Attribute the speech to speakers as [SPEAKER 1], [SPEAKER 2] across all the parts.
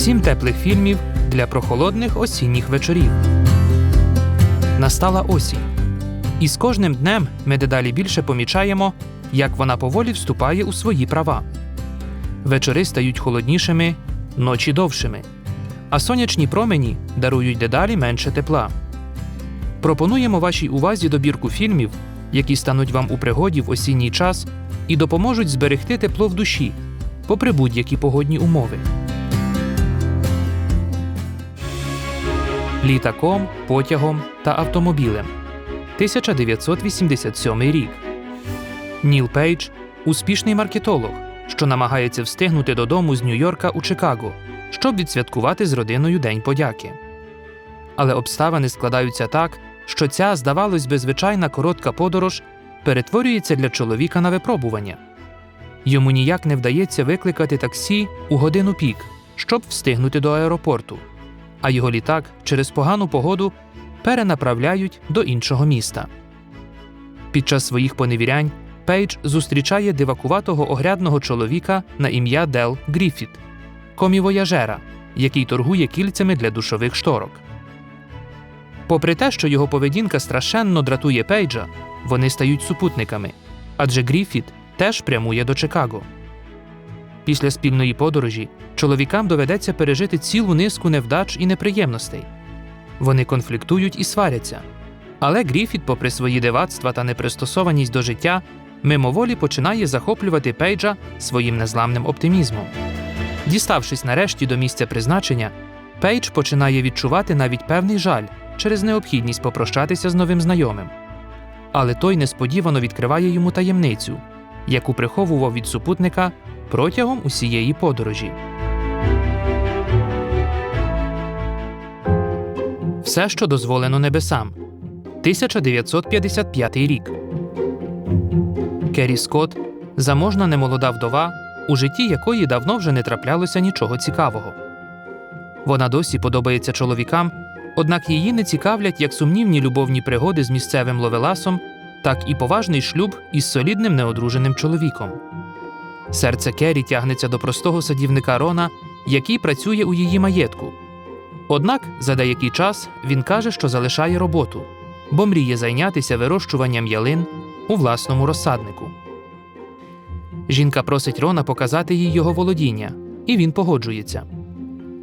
[SPEAKER 1] Сім теплих фільмів для прохолодних осінніх вечорів. Настала осінь. І з кожним днем ми дедалі більше помічаємо, як вона поволі вступає у свої права. Вечори стають холоднішими, ночі довшими, а сонячні промені дарують дедалі менше тепла. Пропонуємо вашій увазі добірку фільмів, які стануть вам у пригоді в осінній час і допоможуть зберегти тепло в душі, попри будь-які погодні умови. Літаком, потягом та автомобілем. 1987 рік. Ніл Пейдж успішний маркетолог, що намагається встигнути додому з Нью-Йорка у Чикаго, щоб відсвяткувати з родиною День подяки. Але обставини складаються так, що ця, здавалось би, звичайна коротка подорож перетворюється для чоловіка на випробування. Йому ніяк не вдається викликати таксі у годину пік, щоб встигнути до аеропорту, а його літак через погану погоду перенаправляють до іншого міста. Під час своїх поневірянь Пейдж зустрічає дивакуватого огрядного чоловіка на ім'я Дел Гріфіт, комівояжера, який торгує кільцями для душових шторок. Попри те, що його поведінка страшенно дратує Пейджа, вони стають супутниками, адже Гріфіт теж прямує до Чикаго. Після спільної подорожі чоловікам доведеться пережити цілу низку невдач і неприємностей. Вони конфліктують і сваряться. Але Гріфіт, попри свої дивацтва та непристосованість до життя, мимоволі починає захоплювати Пейджа своїм незламним оптимізмом. Діставшись нарешті до місця призначення, Пейдж починає відчувати навіть певний жаль через необхідність попрощатися з новим знайомим. Але той несподівано відкриває йому таємницю, яку приховував від супутника протягом усієї подорожі. Все, що дозволено небесам. 1955 рік. Керрі Скотт заможна немолода вдова, у житті якої давно вже не траплялося нічого цікавого. Вона досі подобається чоловікам, однак її не цікавлять як сумнівні любовні пригоди з місцевим ловеласом, так і поважний шлюб із солідним неодруженим чоловіком. Серце Керрі тягнеться до простого садівника Рона, який працює у її маєтку. Однак за деякий час він каже, що залишає роботу, бо мріє зайнятися вирощуванням ялин у власному розсаднику. Жінка просить Рона показати їй його володіння, і він погоджується.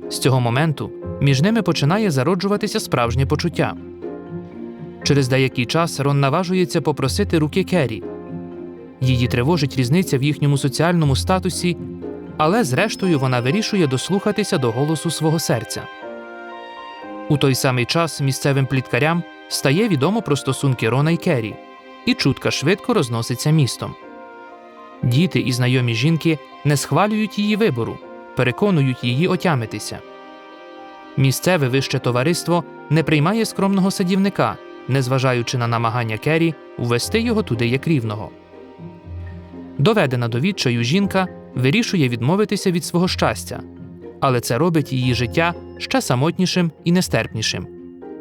[SPEAKER 1] З цього моменту між ними починає зароджуватися справжнє почуття. Через деякий час Рон наважується попросити руки Керрі. Її тривожить різниця в їхньому соціальному статусі, але зрештою вона вирішує дослухатися до голосу свого серця. У той самий час місцевим пліткарям стає відомо про стосунки Рона і Керрі, і чутка швидко розноситься містом. Діти і знайомі жінки не схвалюють її вибору, переконують її отямитися. Місцеве вище товариство не приймає скромного садівника, незважаючи на намагання Керрі ввести його туди як рівного. Доведена до відчаю жінка вирішує відмовитися від свого щастя, але це робить її життя ще самотнішим і нестерпнішим,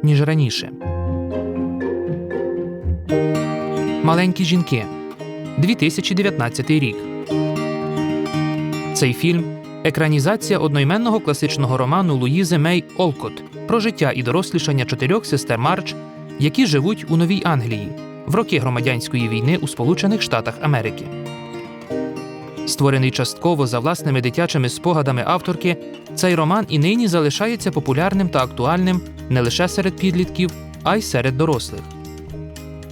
[SPEAKER 1] ніж раніше. Маленькі жінки 2019 рік. Цей фільм екранізація одноіменного класичного роману Луїзи Мей Олкот про життя і дорослішання чотирьох сестер Марч, які живуть у Новій Англії в роки громадянської війни у Сполучених Штатах Америки. Створений частково за власними дитячими спогадами авторки, цей роман і нині залишається популярним та актуальним не лише серед підлітків, а й серед дорослих.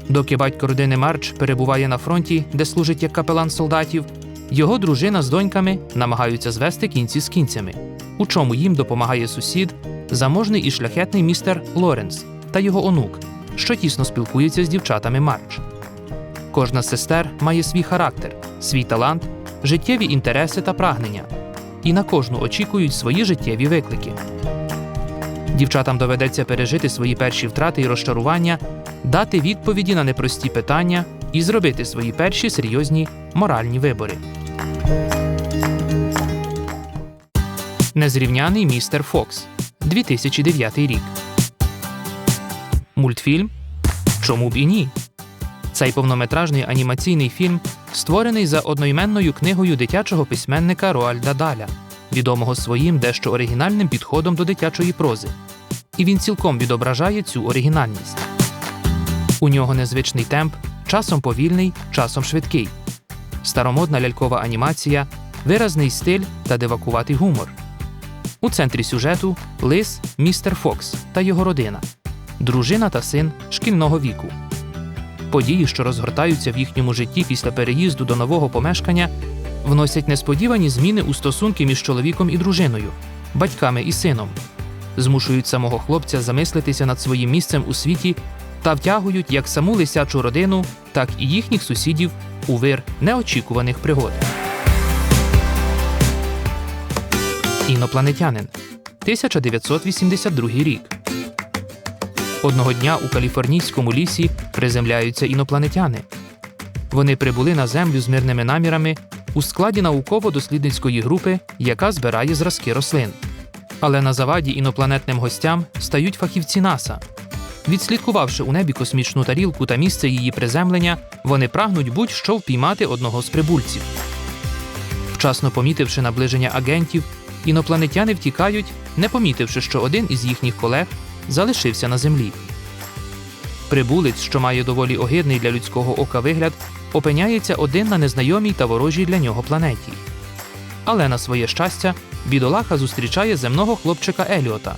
[SPEAKER 1] Доки батько родини Марч перебуває на фронті, де служить як капелан солдатів, його дружина з доньками намагаються звести кінці з кінцями, у чому їм допомагає сусід, заможний і шляхетний містер Лоренс та його онук, що тісно спілкується з дівчатами Марч. Кожна з сестер має свій характер, свій талант, життєві інтереси та прагнення, і на кожну очікують свої життєві виклики. Дівчатам доведеться пережити свої перші втрати і розчарування, дати відповіді на непрості питання і зробити свої перші серйозні моральні вибори. Незрівняний містер Фокс 2009 рік. Мультфільм Чому б і ні? Цей повнометражний анімаційний фільм створений за одноіменною книгою дитячого письменника Роальда Даля відомого своїм дещо оригінальним підходом до дитячої прози. І він цілком відображає цю оригінальність. У нього незвичний темп, часом повільний, часом швидкий, старомодна лялькова анімація, виразний стиль та дивакуватий гумор. У центрі сюжету лис містер Фокс та його родина, дружина та син шкільного віку. Події, що розгортаються в їхньому житті після переїзду до нового помешкання, вносять несподівані зміни у стосунки між чоловіком і дружиною, батьками і сином, змушують самого хлопця замислитися над своїм місцем у світі та втягують як саму лисячу родину, так і їхніх сусідів у вир неочікуваних пригод. Інопланетянин 1982 рік. Одного дня у каліфорнійському лісі приземляються інопланетяни. Вони прибули на землю з мирними намірами у складі науково-дослідницької групи, яка збирає зразки рослин. Але на заваді інопланетним гостям стають фахівці НАСА. Відслідкувавши у небі космічну тарілку та місце її приземлення, вони прагнуть будь-що впіймати одного з прибульців. Вчасно помітивши наближення агентів, інопланетяни втікають, не помітивши, що один із їхніх колег залишився на землі. Прибулець, що має доволі огидний для людського ока вигляд, опиняється один на незнайомій та ворожій для нього планеті. Але на своє щастя, бідолаха зустрічає земного хлопчика Еліота.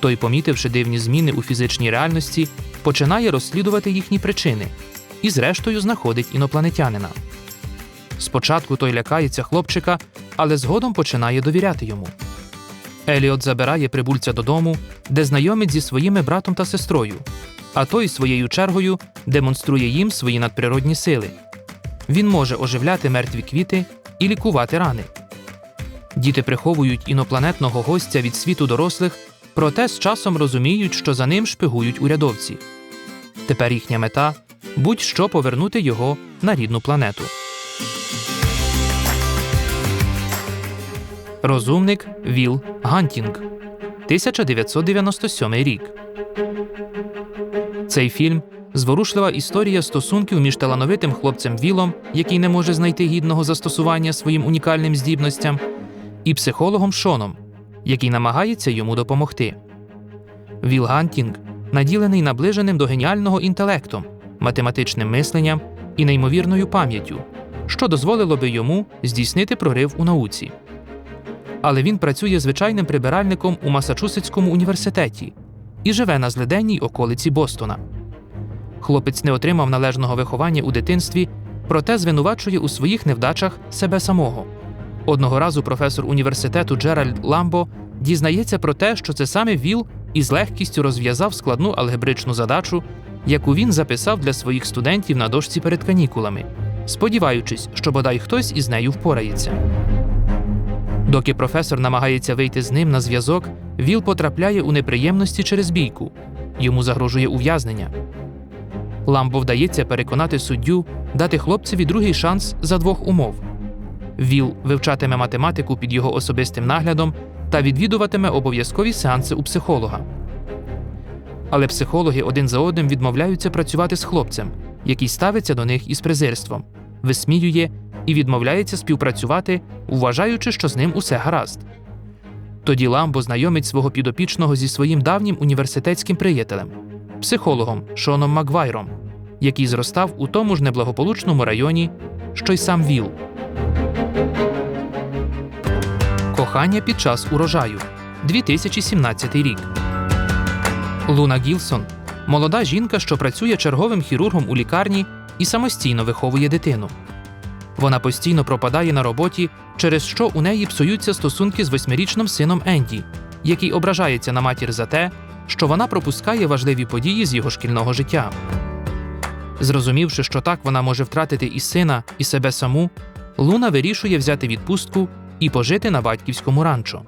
[SPEAKER 1] Той, помітивши дивні зміни у фізичній реальності, починає розслідувати їхні причини і, зрештою, знаходить інопланетянина. Спочатку той лякається хлопчика, але згодом починає довіряти йому. Еліот забирає прибульця додому, де знайомить зі своїми братом та сестрою, а той своєю чергою демонструє їм свої надприродні сили. Він може оживляти мертві квіти і лікувати рани. Діти приховують інопланетного гостя від світу дорослих, проте з часом розуміють, що за ним шпигують урядовці. Тепер їхня мета будь-що повернути його на рідну планету. Розумник Віл Гантінг 1997 рік. Цей фільм зворушлива історія стосунків між талановитим хлопцем Вілом, який не може знайти гідного застосування своїм унікальним здібностям, і психологом Шоном, який намагається йому допомогти. Віл Гантінг наділений наближеним до геніального інтелектом, математичним мисленням і неймовірною пам'яттю, що дозволило би йому здійснити прорив у науці. Але він працює звичайним прибиральником у Масачусетському університеті і живе на злиденній околиці Бостона. Хлопець не отримав належного виховання у дитинстві, проте звинувачує у своїх невдачах себе самого. Одного разу професор університету Джеральд Ламбо дізнається про те, що це саме Віл із легкістю розв'язав складну алгебричну задачу, яку він записав для своїх студентів на дошці перед канікулами, сподіваючись, що бодай хтось із нею впорається. Доки професор намагається вийти з ним на зв'язок, Віл потрапляє у неприємності через бійку. Йому загрожує ув'язнення. Ламбо вдається переконати суддю дати хлопцеві другий шанс за двох умов. Віл вивчатиме математику під його особистим наглядом та відвідуватиме обов'язкові сеанси у психолога. Але психологи один за одним відмовляються працювати з хлопцем, який ставиться до них із презирством, висміює і відмовляється співпрацювати, вважаючи, що з ним усе гаразд. Тоді Ламбо знайомить свого підопічного зі своїм давнім університетським приятелем, психологом Шоном Маквайром, який зростав у тому ж неблагополучному районі, що й сам Віл. Кохання під час урожаю 2017 рік. Луна Гілсон молода жінка, що працює черговим хірургом у лікарні і самостійно виховує дитину. Вона постійно пропадає на роботі, через що у неї псуються стосунки з восьмирічним сином Енді, який ображається на матір за те, що вона пропускає важливі події з його шкільного життя. Зрозумівши, що так вона може втратити і сина, і себе саму, Луна вирішує взяти відпустку і пожити на батьківському ранчо.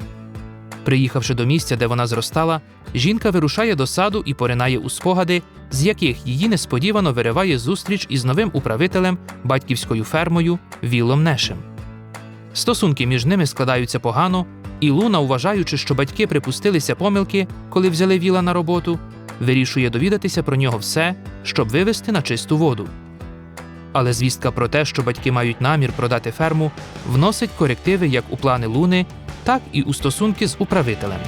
[SPEAKER 1] Приїхавши до місця, де вона зростала, жінка вирушає до саду і поринає у спогади, з яких її несподівано вириває зустріч із новим управителем батьківською фермою Вілом Нешем. Стосунки між ними складаються погано, і Луна, вважаючи, що батьки припустилися помилки, коли взяли Віла на роботу, вирішує довідатися про нього все, щоб вивести на чисту воду. Але звістка про те, що батьки мають намір продати ферму, вносить корективи як у плани Луни, так і у стосунки з управителем.